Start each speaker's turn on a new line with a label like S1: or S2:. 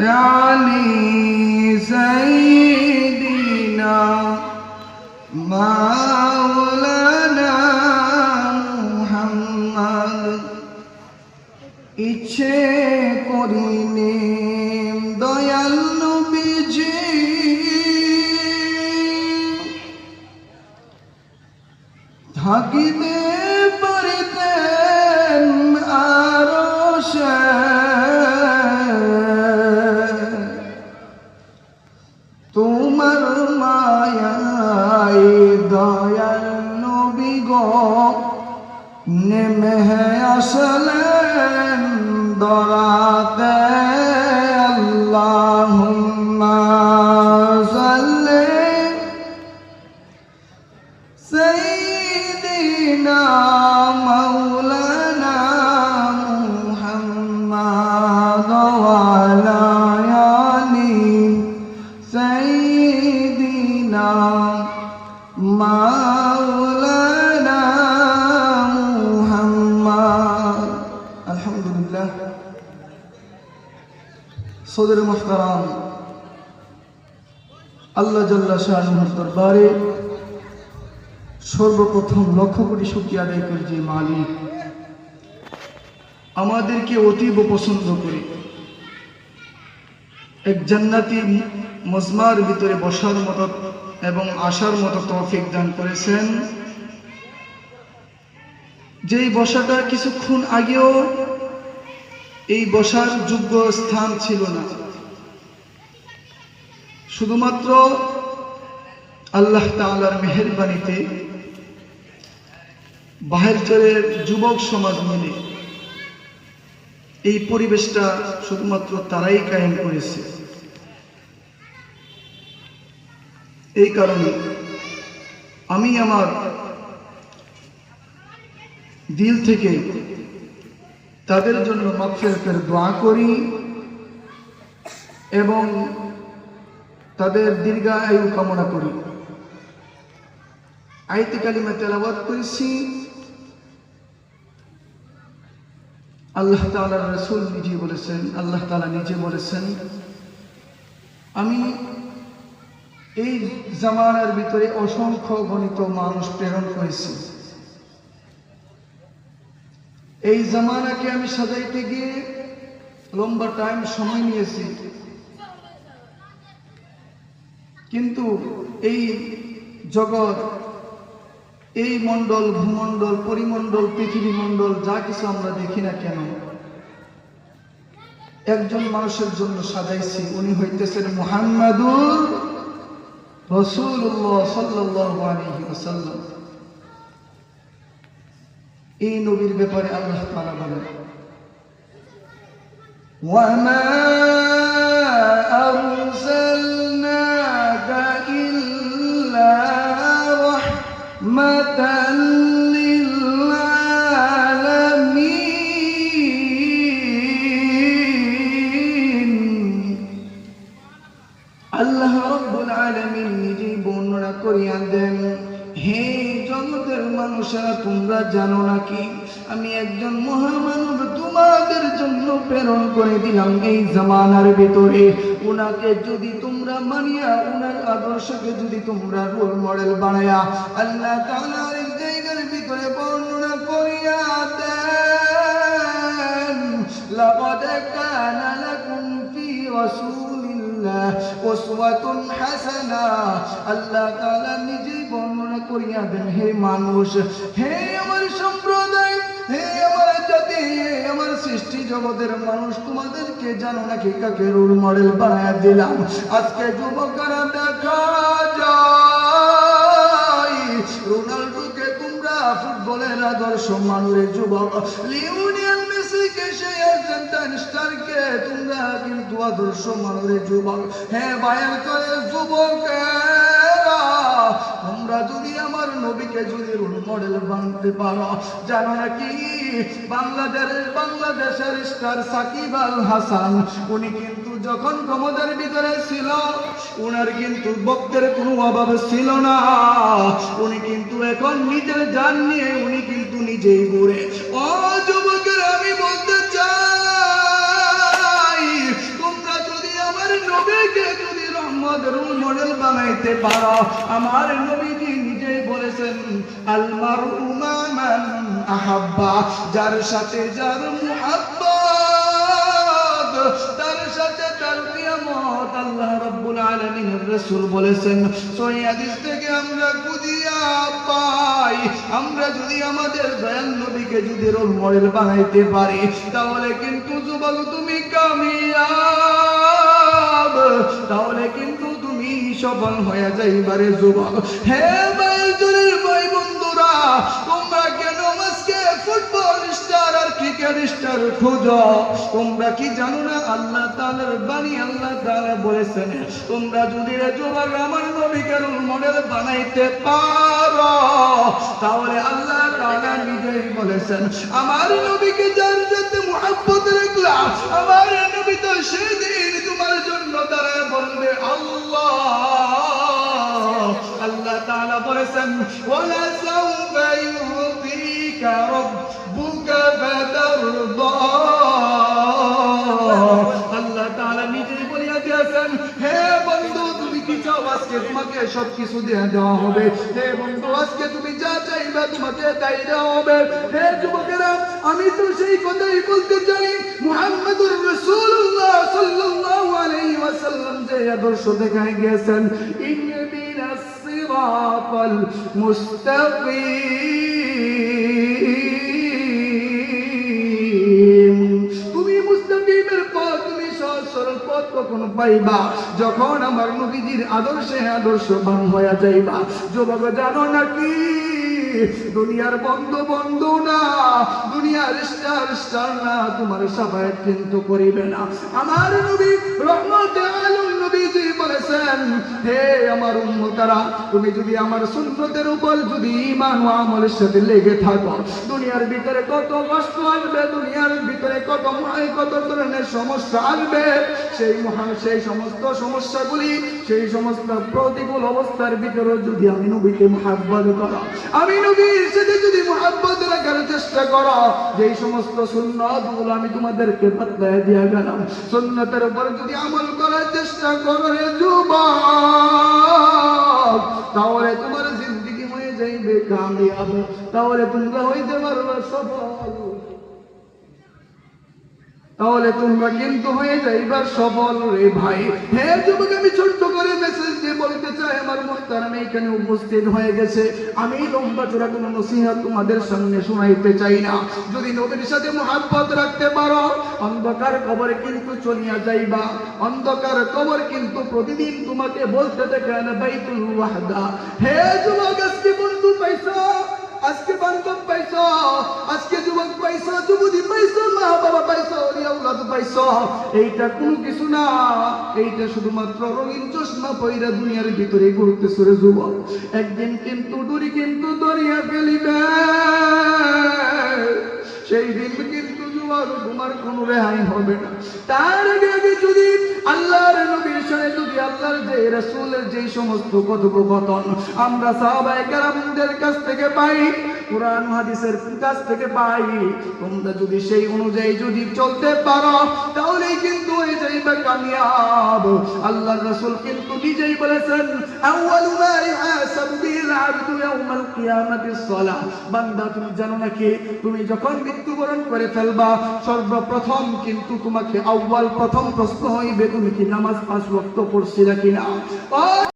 S1: علي سيدنا مولانا محمد ইচ্ছে করিনি দয়াল নবীজি থাকিতে নবী গো নেমে আসলেন দরাতে। সদর মোহতারাম আল্লাহ জাল্লা শাহর দরবারে সর্বপ্রথম লক্ষ কোটি সুখী আদায় করি যে মালিক। আমাদেরকে অতীব পছন্দ করে এক জান্নাতি মজমার ভিতরে বসার মতো এবং আসার মতো তফিক দান করেছেন। যেই বসাটা কিছুক্ষণ আগেও এই বসার যোগ্য স্থান ছিল না। শুধুমাত্র আল্লাহ তাআলার মেহেরবানিতে বাহেরচরের যুবক সমাজ মিলে এই পরিবেশটা শুধুমাত্র তারাই কায়েম করেছে। এই কারণে আমি আমার দিল থেকে তাদের জন্য মাফেরতের দোয়া করি এবং তাদের দীর্ঘায়ু কামনা করি। আইতে কালিমা তেলাবাদ করেছি। আল্লাহ তাআলা রসুল নিজে বলেছেন, আল্লাহ তালা নিজে বলেছেন, আমি এই জামানার ভিতরে অসংখ্য গণিত মানুষ প্রেরণ করেছি। এই জামানাকে আমি সাজাইতে গিয়ে লম্বা টাইম সময় নিয়েছি। কিন্তু এই জগৎ, এই মণ্ডল, ভূমণ্ডল, পরিমণ্ডল পৃথিবী মণ্ডল যা কিছু আমরা দেখি না কেন, একজন মানুষের জন্য সাজাইছি। উনি হইতেছেন মুহাম্মাদুর রসুল্লাহ সাল্লাল্লাহু আলাইহি ওয়াসাল্লাম। এই নবীর ব্যাপারে আল্লাহ তাআলা বলেন ওয়ামা মানুষেরা তোমরা জানো নাকি? আমি একজন মহামানব, তোমাদের জন্য প্রেরণ করে দিলাম এই জামানার ভিতরে। উনাকে যদি তোমরা মানিয়া, উনার আদর্শকে যদি তোমরা রোল মডেল বানায়া আল্লাহ জায়গার ভিতরে বর্ণনা করিয়া দেন উসওয়াতুন হাসানা। আল্লাহ তাআলা নিজেই বর্ণনা করিয়া দেন হে মানুষ। হে আমার সম্প্রদায়, হে আমার জাতি আমার সৃষ্টি জগতের মানুষ, তোমাদেরকে জানো নাকি কাকে রোল মডেল বানায় দিলাম। আজকে যুবকরা দেখা যায়, রোনাল্ডোকে তোমরা ফুটবলের আদর্শ মানুষের যুবক। লিওনিয়ান মেসিকে সেই আর্জেন্টাইন স্টারকে তোমরা কিন্তু আদর্শ মানুষের যুবক। হ্যাঁ বায়ান করে যুবকেরা তোমরা যদি আমার নবীকে যদি রোল মডেল বানতে পারো, জানো নাকি? বাংলাদেশের বাংলাদেশের স্টার সাকিব আল হাসান, উনি কিন্তু যখন ক্ষমতার ভিতরে ছিল, উনার কিন্তু ভক্তের কোনো অভাব ছিল না। উনি কিন্তু এখন নিজের জান নিয়ে উনি কিন্তু নিজেই ঘুরে ও যুবকের, আমি রহমত রুল মডেল বানাইতে পারো। আমার নবীজি নিজেই বলেছেন আলমার উমামান আহাব্বা। যার সাথে যার মুহাব্বত, তার সাথে তার কিয়ামত আল্লাহ রাব্বুল আলামিনের রাসূল বলেছেন সহিহ হাদিস থেকে আমরা খুঁজিয়া পাই। আমরা যদি আমাদের দয়াল নবীকে যদি রোল মডেল বানাইতে পারি, তাহলে কিন্তু যুবক তুমি কামিয়াব। তাহলে কিন্তু সফল হয়ে যাইবারে যুবক। হে ভাই ভাই বন্ধুরা, তোমরা কেন আজকে ফুটবল স্টার আর ক্রিকেট স্টার তোমরা কি জানো না আল্লাহ তাআলার বাণী আল্লাহ বলেছেন, তোমরা যদি রে যুবক আমার নবীকে মডেল বানাইতে পারো? তাহলে আল্লাহ নিজেই বলেছেন, আমার নবীকে যার সাথে মুহাব্বত রাখলাম আমার নবী তো সেদিন তোমার জন্য দাঁড়ায় বলবে আল্লাহ। তাআলা বলেছেন ওয়ালা সাউফা ইউতিকা রাব্বুকা আল্লাহ তাআলা নিজেই বলিয়া দিয়েছেন, হে বন্ধু, তুমি কি চাও আজকে তোমাকে সব কিছু দিয়ে দেওয়া হবে? হে বন্ধু, আজকে তুমি যা চাইবে তোমাকে তাই দেওয়া হবে। হে যুবকেরা, আমি তো সেই কথাই বলতে চাই, মুহাম্মদুর রাসূলুল্লাহ সাল্লাল্লাহু আলাইহি ওয়াসাল্লাম যে আদর্শ দেখায় গিয়েছেন ইহদিনাস সিরাতাল المستقيم তুমি মুস্তাকিমের পথ, তুমি সহজ সরল পথ কখনো পাইবা। যখন আমার নবীজির আদর্শে আদর্শবান হয়ে যাইবা। যুবক জানো নাকি? দুনিয়ার বন্ধ বন্ধ না, দুনিয়ার স্টার স্টার না, তোমার সবাই কিন্তু করিবে না। আমার নবী, রহমতে আলম নবীজি বলেছেন, হে আমার তুমি যদি আমার উপর যদি ঈমান ও আমলের সাথে লেগে থাকো, দুনিয়ার ভিতরে কত কষ্ট আসবে, দুনিয়ার ভিতরে কত মহায় কত ধরনের সমস্যা আসবে, সেই মহান, সেই সমস্ত সমস্যাগুলি, সেই সমস্ত প্রতিকূল অবস্থার ভিতরে যদি আমি নবীকে মহাব্বত করো, আমি নবীর সাথে যদি রাখার চেষ্টা করো সমস্ত আমি তোমাদেরকে দিয়া গেলাম, সুন্নতের উপর যদি আমল করার চেষ্টা করো রে তাহলে তোমার জিন্দগি হয়ে যাইবে, কামিয়াব। তাহলে তোমরা হইতে পারবে সফল। তাহলে তোমরা কিন্তু হয়ে যাইবার সফল রে ভাই। হে যুবক আমি ছোট্ট করে মেসেজ দিয়ে বলতে চাই, আমার মোহতারাম এখানে উপস্থিত হয়ে গেছে। আমি লম্বা চূড়া কোনো নসিহত তোমাদের সামনে শোনাইতে চাই না। যদি নবীর সাথে মহাব্বত রাখতে পারো, অন্ধকার কবরে কিন্তু চলিয়া যাইবা। অন্ধকার কবর কিন্তু প্রতিদিন তোমাকে বলতে দেখে না বাইতুল ওয়াহদা। হে যুবক, আজকে বন্ধু পাইছো? আজকে বান্ধব পাইছো? আজকে যুবক পাইছো? আউলাদ পাইছো? এইটা কোনো কিছু না। এইটা শুধুমাত্র রঙিন চশমা পইরা দুনিয়ার ভিতরে ঘুরতে সরে যুবক। একদিন কিন্তু ডুরি কিন্তু দরিয়া ফেলিবে। সেই দিন কিন্তু যুবক তোমার কোনো রেহাই হবে না। তার আগে যদি আল্লাহর নবীর সাথে যদি আল্লাহর যে রাসূলের যে সমস্ত কথোপকথন আমরা সাহাবায়ে কেরামদের কাছ থেকে পাই কোরআন হাদিসের কাছ থেকে পাই। তোমরা যদি সেই অনুযায়ী যদি চলতে পারো, তাহলেই কিন্তু হয়ে যাইবে কামিয়াব আল্লাহর রাসূল কিন্তু নিজেই বলেছেন, আউয়ালু মা ইহাসাবু বিল আবদু ইয়াউমাল কিয়ামাতিস সালাহ। বান্দা, তুমি জানো নাকি, তুমি যখন মৃত্যুবরণ করে ফেলবা, সর্বপ্রথম কিন্তু তোমাকে আউয়াল প্রথম প্রশ্ন হইবে, তুমি কি নামাজ পাঁচ ওয়াক্ত পড়ছিলা কিনা?